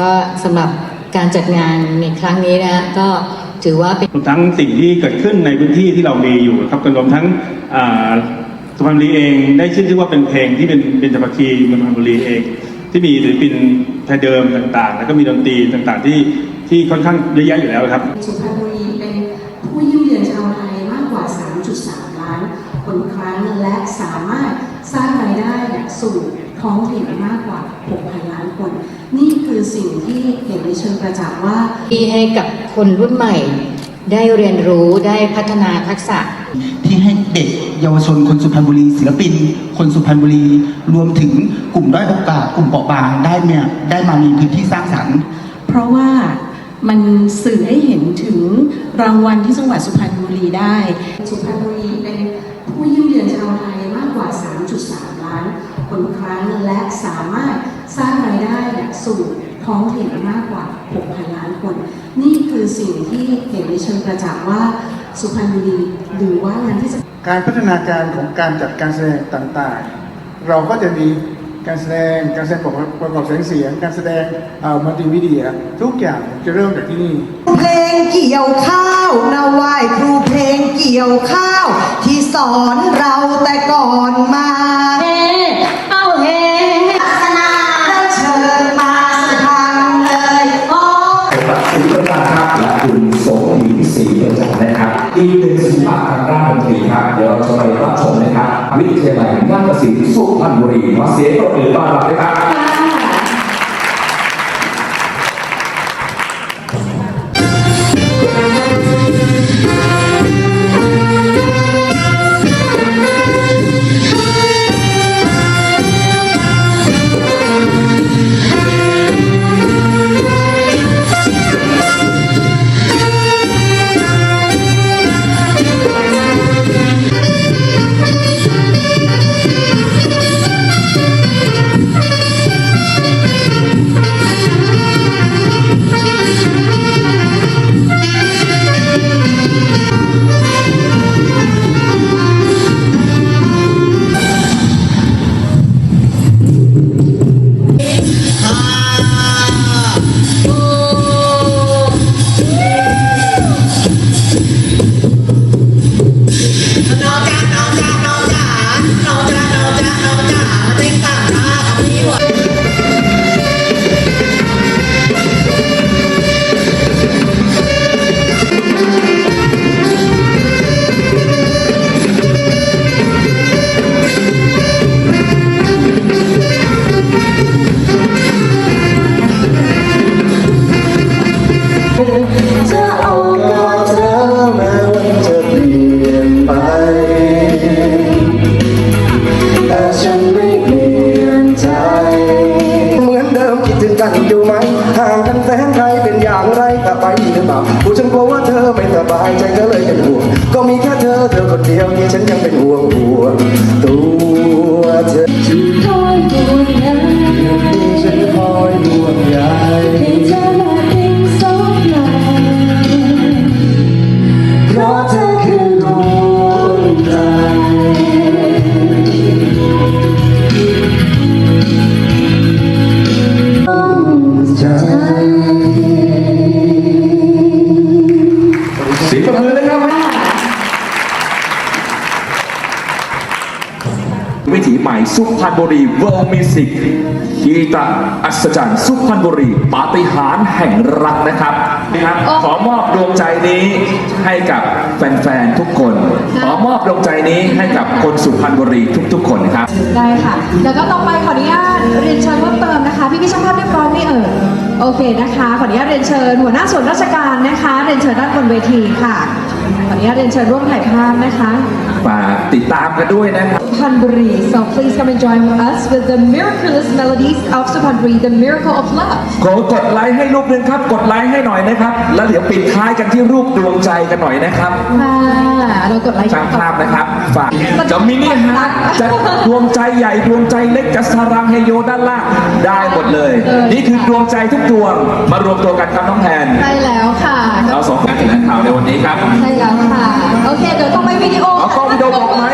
ก็สำหรับการจัดงานในครั้งนี้นะก็ถือว่าเป็นรวมทั้งสิ่งที่เกิดขึ้นในพื้นที่ที่เรามีอยู่ครับรวมทั้งอ่าสุพรรณบุรีเองได้ชื่อชื่อว่าเป็นเพลงที่เป็นเป็นจพัคีเมืองสุพรรณบุรีเอง ที่มีศิลปินไทยเดิมต่างๆ แล้วก็มีดนตรีต่างๆ ที่ที่ค่อนข้างเยอะแยะอยู่แล้วครับสุพรรณบุรีเป็นผู้เยี่ยมเยือนชาวไทยมากกว่า 3.3 ล้านคนครั้งและสามารถสร้างรายได้สู่ ท้องถิ่นมากกว่า 6,000 ล้านคน นี่คือสิ่งที่เห็นในเชิงประจักษ์ว่า ที่ให้กับคนรุ่นใหม่ ได้เรียนรู้ได้พัฒนาทักษะ ที่ให้เด็กเยาวชนคนสุพรรณบุรี ศิลปิน คนสุพรรณบุรี รวมถึงกลุ่มด้อยโอกาส กลุ่มเปราะบางได้เนี่ยได้มามีพื้นที่สร้างสรรค์ เพราะว่ามันสื่อให้เห็นถึงรางวัลที่จังหวัดสุพรรณบุรีได้ สุพรรณบุรีเป็นผู้เยี่ยมเยือนชาวไทยมากกว่า 3.3 สามารถสร้างรายได้สู่ท้องถิ่นมากกว่า 6,000 ล้านคน นี่คือสิ่งที่เห็นในเชิงประจักษ์ว่าสุพรรณบุรีหรือว่างานที่จะการพัฒนาการของการจัดการแสดงต่างๆ เราก็จะมีการแสดงการแสดงประกอบประกอบแสงเสียง การแสดงมัลติมีเดีย ทุกอย่างจะเริ่มจากที่นี่เพลงเกี่ยวข้าวนาไหวายครูเพลงเกี่ยวข้าว ที่สอนเราแต่ก่อนมาเฮเอา คุณสมหญิงศรีประจันนะครับอีกหนึ่งศิลปะทางด้านดนตรีครับ เดี๋ยวเราจะไปรับชมนะครับ วิทยาลัยนาฏศิลป์สุพรรณบุรีมาเสียงปรบมือต้อนรับด้วยครับ หรือเปล่าผู้ฉันกลัวว่าเธอไม่สบายใจก็เลยเป็นห่วง ก็มีแค่เธอเธอคนเดียวที่ฉันยังเป็นห่วงห่วงตัวเธอ สุพรรณบุรีเวิลด์มิวสิกคีตะอัศจรรย์ สุพรรณบุรี ปาฏิหาริย์แห่งรักนะครับนะครับ ขอมอบดวงใจนี้ให้กับแฟนๆทุกคน ขอมอบดวงใจนี้ให้กับคนสุพรรณบุรีทุกๆ คนครับ ได้ค่ะ แล้วก็ต่อไปขออนุญาตเรียนเชิญเพิ่มเติมนะคะ พี่พี่ช่างภาพเรียบร้อยไหม่เอ่ยโอเคนะคะ ขออนุญาตเรียนเชิญหัวหน้าส่วนราชการนะคะ เรียนเชิญด้านบนเวทีค่ะ ขออนุญาตเรียนเชิญร่วมถ่ายภาพนะคะฝากติดตามกันด้วยนะครับ Suphanburi so please come and join us with the miraculous melodies of Suphanburi the miracle of love ขอกดไลค์ให้รูปหนึ่งครับ กดไลค์ให้หน่อยนะครับ แล้วเดี๋ยวปิดท้ายกันที่รูปดวงใจกันหน่อยนะครับค่ะเรากดไลค์ช่างภาพนะครับ ฝากจะมินิฮาร์ดจะดวงใจใหญ่ดวงใจเล็กจะสรังเฮโยด้านล่างได้หมดเลย นี่คือดวงใจทุกดวงมารวมตัวกันครับน้องแทนใช่แล้วค่ะ เราสองคนแถลงข่าวในวันนี้ครับใช่แล้วค่ะ โอเค เดี๋ยวต้องไปวิดีโอกล้องวิดีโอบอกมา